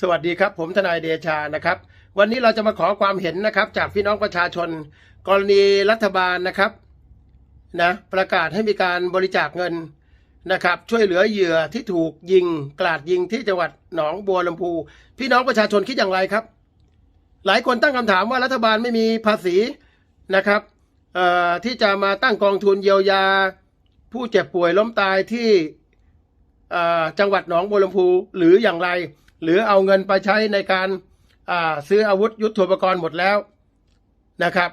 สวัสดีครับ ผมทนายเดชานะครับ วันนี้เราจะมาขอความเห็นนะครับ จากพี่น้องประชาชน กรณีรัฐบาลนะครับนะประกาศให้มีการบริจาคเงินนะครับ ช่วยเหลือเหยื่อที่ถูกยิงกราดยิงที่จังหวัดหนองบัวลำพู พี่น้องประชาชนคิดอย่างไรครับ หลายคนตั้งคำถามว่ารัฐบาลไม่มีภาษีนะครับเอ่อที่จะมาตั้งกองทุนเยียวยา ผู้เจ็บป่วยล้มตายที่อ่อจังหวัดหนองบัวลำพูหรืออย่างไร หรือเอาเงินไปใช้ในการาซื้ออาวุธยุทโธปกรณ์หมดแล้วนะครับ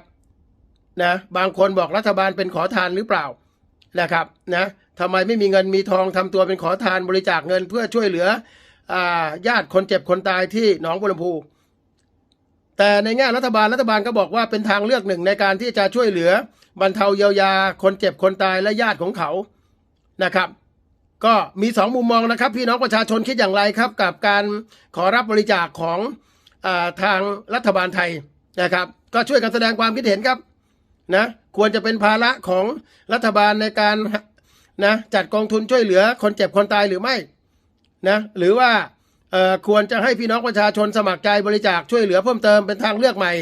นะบางคนบอกรัฐบาลเป็นขอทานหรือเปล่านะครับนะทำไมไม่มีเงินมีทองทำตัวเป็นขอทานบริจาคเงินเพื่อช่วยเหลืออญาติคนเจ็บคนตายที่หนองบัวลำพู แต่ในแง่รัฐบาลรัฐบาลก็บอกว่าเป็นทางเลือกหนึ่งในการที่จะช่วยเหลือบรรเทาเยียวยาคนเจ็บคนตายและญาติของเขานะครับ ก็มีสองมุมมองนะครับ พี่น้องประชาชนคิดอย่างไรครับ กับการขอรับบริจาคของอทางรัฐบาลไทยนะครับ ก็ช่วยกันแสดงความคิดเห็นครับนะควรจะเป็นภาระของรัฐบาลในการนะจัดกองทุนช่วยเหลือคนเจ็บคนตายหรือไม่นะหรือว่าควรจะให้พี่น้องประชาชนสมัครใจบริจาคช่วยเหลือเพิ่มเติมเป็นทางเลือกใหม่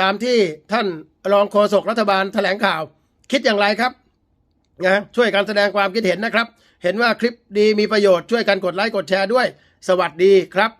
ตามที่ท่านรองโฆษกรัฐบาลแถลงข่าว คิดอย่างไรครับ นะช่วยกันแสดงความคิดเห็นนะครับ เห็นว่าคลิปดีมีประโยชน์ช่วยกันกดไลค์กดแชร์ด้วย สวัสดีครับ